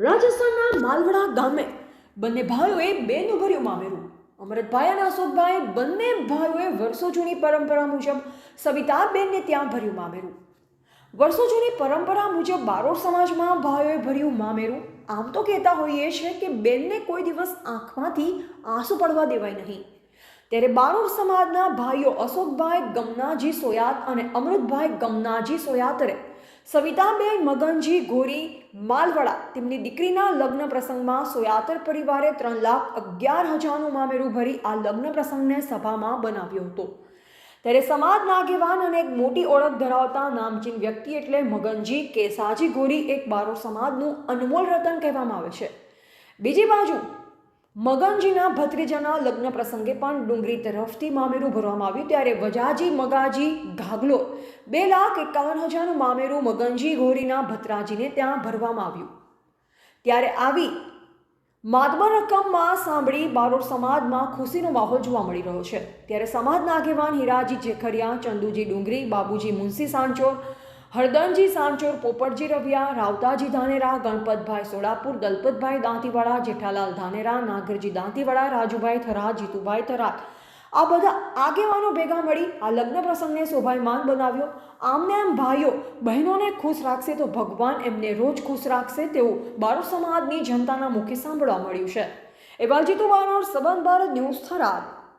જસણના માલવડા ગામે બંને ભાઈઓએ બેનું ભર્યું મામેરું અમરતભાઈ અને અશોકભાઈ બંને ભાઈઓએ વર્ષો જૂની પરંપરા મુજબ સવિતાબેનને ત્યાં ભર્યું મામેરું. વર્ષો જૂની પરંપરા મુજબ બારોટ સમાજમાં ભાઈઓએ ભર્યું મામેરું. આમ તો કહેતા હોઈએ છે કે બેનને કોઈ દિવસ આંખમાંથી આંસુ પડવા દેવાય નહીં. ત્યારે બારોર સમાજના ભાઈઓ અશોકભાઈ ગમનાજી સોયાત અને અમૃતભાઈ ગમનાજી સોયાતરે સવિતાબેન મગનજી ઘોરી, માલવડા તેમની દીકરીના લગ્ન પ્રસંગમાં સોયાતર પરિવારે ત્રણ લાખ અગિયાર હજારનું મામેરું ભરી આ લગ્ન પ્રસંગને સભામાં બનાવ્યો હતો. ત્યારે સમાજના આગેવાન અને એક મોટી ઓળખ ધરાવતા નામચીન વ્યક્તિ એટલે મગનજી કેસાજી ગોરી એક બારો સમાજનું અનમોલ રતન કહેવામાં આવે છે. બીજી બાજુ મગનજીના ભત્રીજાના લગ્ન પ્રસંગે પણ ડુંગરી તરફથી મામેરું ભરવામાં આવ્યું. ત્યારે વજાજી, મગાજી ઘાગલો બે લાખ એકાવન હજારનું મામેરું મગનજી ઘોરીના ભત્રાજીને ત્યાં ભરવામાં આવ્યું. ત્યારે આવી માતબર રકમમાં સાંભળી બારોટ સમાજમાં ખુશીનો માહોલ જોવા મળી રહ્યો છે. ત્યારે સમાજના આગેવાન હીરાજી જેખરિયા ચંદુજી ડુંગરી, બાબુજી મુનસી સાંચોર હરદનજી સાંચોર પોપટજી રવિયા, રાવતાજી ધાનેરા, ગણપતભાઈ સોડાપુર, દલપતભાઈ દાંતીવાડા, જેઠાલાલ ધાનેરા, નાગરજી દાંતીવાડા, રાજુભાઈ થરા જીતુભાઈ થરા આ બધા આગેવાનો ભેગા મળી આ લગ્ન પ્રસંગને શોભાયમાન બનાવ્યો. આમને આમ ભાઈઓ, બહેનોને ખુશ રાખશે તો ભગવાન એમને રોજ ખુશ રાખશે તેવું બારો સમાજની જનતાના મુખે સાંભળવા મળ્યું છે. એવા તો બારોર સંબંધ ભારત ન્યૂઝ થરાદ.